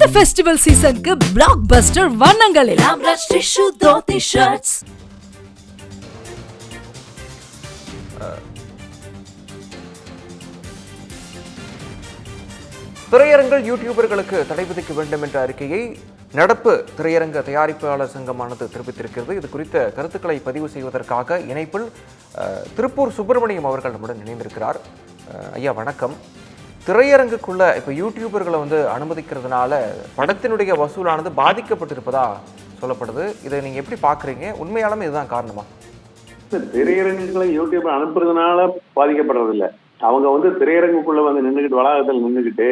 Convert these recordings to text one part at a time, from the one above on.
இந்த ஃபெஸ்டிவல் சீசனுக்கு blockbuster வண்ணங்களில். ராம்ராஜ் டிஷ்யூ தோத்தி ஷர்ட்ஸ் திரையரங்கள் யூடியூபர்களுக்கு தடை விதிக்க வேண்டும் என்ற அறிக்கையை நடப்பு திரையரங்க தயாரிப்பாளர் சங்கமானது தெரிவித்திருக்கிறது. இது குறித்த கருத்துக்களை பதிவு செய்வதற்காக இணைப்பில் திருப்பூர் சுப்பிரமணியம் அவர்கள் நம்முடன் இணைந்திருக்கிறார். ஐயா வணக்கம். திரையரங்குக்குள்ள இப்போ யூடியூபர்களை வந்து அனுமதிக்கிறதுனால படத்தினுடைய வசூலானது பாதிக்கப்பட்டிருப்பதா சொல்லப்படுது. இதை நீங்க எப்படி பார்க்குறீங்க? உண்மையாலுமே இதுதான் காரணமா? திரையரங்குகளை யூடியூப் அனுப்புறதுனால பாதிக்கப்படுறது இல்ல அவங்க வந்து திரையரங்குக்குள்ள வந்து நின்றுக்கிட்டு வளாகத்தில் நின்றுக்கிட்டு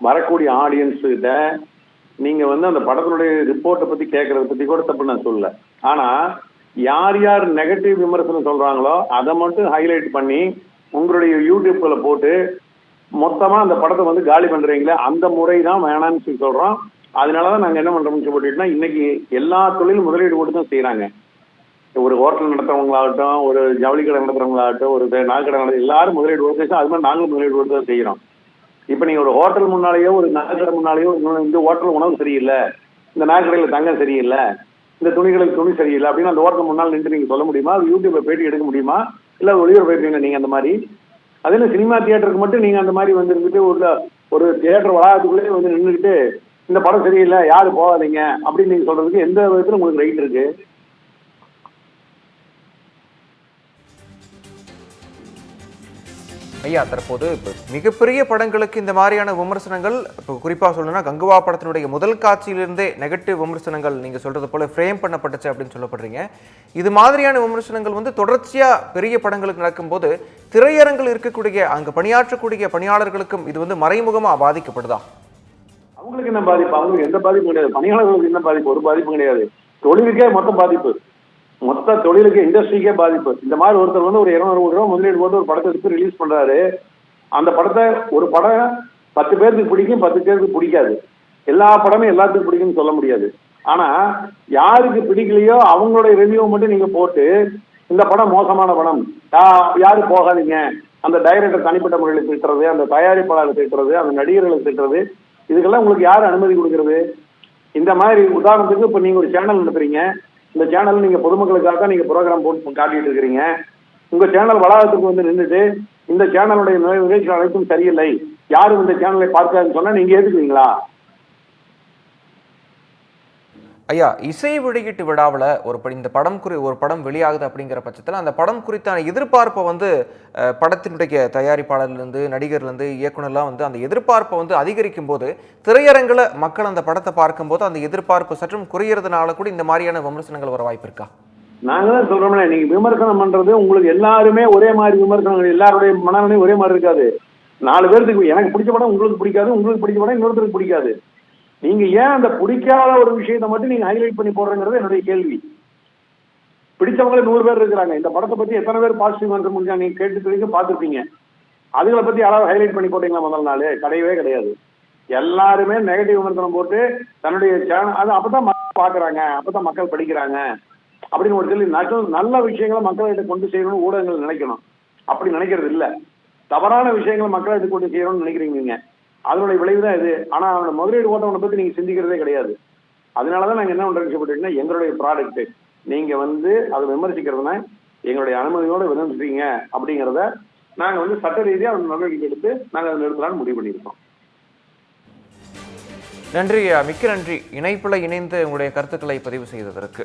வரக்கூடிய ஆடியன்ஸ் கிட்ட நீங்க வந்து அந்த படத்தினுடைய ரிப்போர்ட்டை பத்தி கேட்கறத பத்தி கூட தப்பு நான் சொல்லல. ஆனா யார் யார் நெகட்டிவ் விமர்சனம் சொல்றாங்களோ அதை மட்டும் ஹைலைட் பண்ணி உங்களுடைய யூடியூப்ல போட்டு மொத்தமா அந்த படத்தை வந்து காலி பண்றீங்களே அந்த முறை தான் வேணாம்னு சொல்லி சொல்றோம். அதனாலதான் நாங்க என்ன பண்றோம்னு சொல்லிட்டுனா இன்னைக்கு எல்லா தொழிலும் முதலீடு போட்டு தான் செய்யறாங்க ஒரு ஹோட்டல் நடத்துறவங்களாகட்டும் ஒரு ஜவுளி கடை நடத்துறவங்களாகட்டும் ஒரு நகைக்கடை நடத்த எல்லாரும் முதலீடு கொடுத்து அது மாதிரி நாங்களும் முதலீடு கொடுத்து தான் செய்யறோம் இப்ப நீங்க ஒரு ஹோட்டல் முன்னாலேயோ ஒரு நகைக்கடை முன்னாலேயோ இந்த ஹோட்டல் உணவு சரியில்லை இந்த நகைக்கடையில தங்கம் சரியில்லை இந்த துணிகளுக்கு துணி சரியில்லை அப்படின்னு அந்த ஹோட்டல் முன்னால் நின்று நீங்க சொல்ல முடியுமா? அது யூடியூப்ல பேட்டி எடுக்க முடியுமா? இல்ல ஒளிபரப்பு பேசுவீங்க நீங்க அந்த மாதிரி? அதில் சினிமா தியேட்டருக்கு மட்டும் நீங்கள் அந்த மாதிரி வந்து இருந்துட்டு ஒரு ஒரு தியேட்டர் வளாகத்துக்குள்ளேயே வந்து நின்றுக்கிட்டு இந்த படம் சரியில்லை யாரும் போகாதீங்க அப்படின்னு நீங்கள் சொல்கிறதுக்கு எந்த விதத்தில் உங்களுக்கு ரைட் இருக்குது ஐயா தற்போது மிகப்பெரிய படங்களுக்கு இந்த மாதிரியான விமர்சனங்கள் இப்போ குறிப்பாக சொல்லணும்னா கங்குவா படத்தினுடைய முதல் காட்சியிலிருந்தே நெகட்டிவ் விமர்சனங்கள் நீங்கள் சொல்றது போல ஃப்ரேம் பண்ணப்பட்டுச்சு அப்படின்னு சொல்லப்படுறீங்க. இது மாதிரியான விமர்சனங்கள் வந்து தொடர்ச்சியாக பெரிய படங்களுக்கு நடக்கும்போது திரையரங்கில் இருக்கக்கூடிய அங்கே பணியாற்றக்கூடிய பணியாளர்களுக்கும் இது வந்து மறைமுகமாக பாதிக்கப்படுதா? அவங்களுக்கு என்ன பாதிப்பு? அவங்களுக்கு எந்த பாதிப்பும் கிடையாது. பணியாளர்களுக்கு என்ன பாதிப்பு? ஒரு பாதிப்பும் கிடையாது. தொழிலுக்கே மொத்தம் பாதிப்பு. மொத்த தொழிலுக்கு இண்டஸ்ட்ரிக்கே பாதிப்பு. இந்த மாதிரி ஒருத்தர் வந்து ஒரு இருநூறு கோடி ரூபா முதலீடு போட்டு ஒரு படத்தை எடுத்து ரிலீஸ் பண்றாரு. அந்த படத்தை ஒரு படம் பத்து பேருக்கு பிடிக்கும் பத்து பேருக்கு பிடிக்காது. எல்லா படமும் எல்லாத்துக்கும் பிடிக்கும்னு சொல்ல முடியாது. ஆனா யாருக்கு பிடிக்கலையோ அவங்களுடைய ரிவ்யூ மட்டும் நீங்க போட்டு இந்த படம் மோசமான படம். யா- யாரு போகாதீங்க. அந்த டைரக்டர் தனிப்பட்ட முறையில் திட்டுறது அந்த தயாரிப்பாளர் திட்டுறது அந்த நடிகர்களை திட்டுறது இதுக்கெல்லாம் உங்களுக்கு யார் அனுமதி கொடுக்கறது? இந்த மாதிரி உதாரணத்துக்கு இப்போ நீங்க ஒரு சேனல் நடத்துறீங்க. இந்த சேனல் நீங்க பொதுமக்களுக்காக தான் நீங்க ப்ரோக்ராம் போட்டு காட்டிட்டு இருக்கிறீங்க. உங்க சேனல் வளாகத்துக்கு வந்து நின்றுட்டு இந்த சேனலுடைய நிகழ்ச்சிகள் அனைத்தும் சரியில்லை. யாரும் இந்த சேனலை பார்க்காதுன்னு சொன்னா நீங்க எதுக்குறீங்களா ஐயா இசை வெளியீட்டு விழாவில் ஒரு இந்த படம் குறி ஒரு படம் வெளியாகுது அப்படிங்கிற பட்சத்தில் அந்த படம் குறித்தான எதிர்பார்ப்பை வந்து படத்தினுடைய தயாரிப்பாளர்லேருந்து நடிகர்லேருந்து இயக்குனர்லாம் வந்து அந்த எதிர்பார்ப்பை வந்து அதிகரிக்கும் போது திரையரங்கில் மக்கள் அந்த படத்தை பார்க்கும்போது அந்த எதிர்பார்ப்பு சற்றும் குறையிறதுனால கூட இந்த மாதிரியான விமர்சனங்கள் வர வாய்ப்பு இருக்கா? நாங்க தான் சொல்றோம்ல நீங்க விமர்சனம் பண்றது உங்களுக்கு எல்லாருமே ஒரே மாதிரி விமர்சனங்கள் எல்லாருடைய மனநிலையும் ஒரே மாதிரி இருக்காது. நாலு பேருக்கு எனக்கு பிடிச்ச படம் உங்களுக்கு பிடிக்காது உங்களுக்கு பிடிச்ச படம் இன்னொருத்தருக்கு பிடிக்காது. நீங்க ஏன் அந்த பிடிக்காத ஒரு விஷயத்தை மட்டும் நீங்க ஹைலைட் பண்ணி போடுறங்கிறது என்னுடைய கேள்வி. பிடிச்சவங்களே நூறு பேர் இருக்கிறாங்க. இந்த படத்தை பத்தி எத்தனை பேர் பாசிட்டிவ் வந்து முடிஞ்சாங்க நீங்க கேட்டு வரைக்கும் பார்த்துருப்பீங்க. அதுகளை பத்தி யாராவது ஹைலைட் பண்ணி போட்டீங்களா முதல் நாள்? கிடையவே கிடையாது. எல்லாருமே நெகட்டிவ் விமர்சனம் போட்டு தன்னுடைய சேனல் அது அப்பதான் மக்கள் பாக்குறாங்க அப்பதான் மக்கள் படிக்கிறாங்க. அப்படின்னு ஒரு சொல்லி நல்ல- நல்ல விஷயங்களை மக்கள்கிட்ட கொண்டு செய்யணும்னு ஊடகங்கள் நினைக்கணும். அப்படி நினைக்கிறது இல்ல. தவறான விஷயங்களை மக்கள்கிட்ட கொண்டு செய்யணும்னு நினைக்கிறீங்க நீங்க. அதனுடைய விளைவு தான் இது. ஆனால் அவனை முதலீடு போட்டவனை பற்றி நீங்கள் சிந்திக்கிறதே கிடையாது. அதனால தான் நாங்கள் என்ன பண்றோம்னு எங்களுடைய ப்ராடக்ட்டு நீங்கள் வந்து அதை விமர்சிக்கிறதுனா எங்களுடைய அனுமதியோடு விமர்சிப்பீங்க அப்படிங்கிறத நாங்கள் வந்து சட்ட ரீதியாக அவன் நடவடிக்கை எடுத்து நாங்கள் அதை நிறுத்தலாம்னு முடிவு பண்ணியிருக்கோம். நன்றி மிக்க நன்றி. இணைப்பில் இணைந்து உங்களுடைய கருத்துக்களை பதிவு செய்ததற்கு.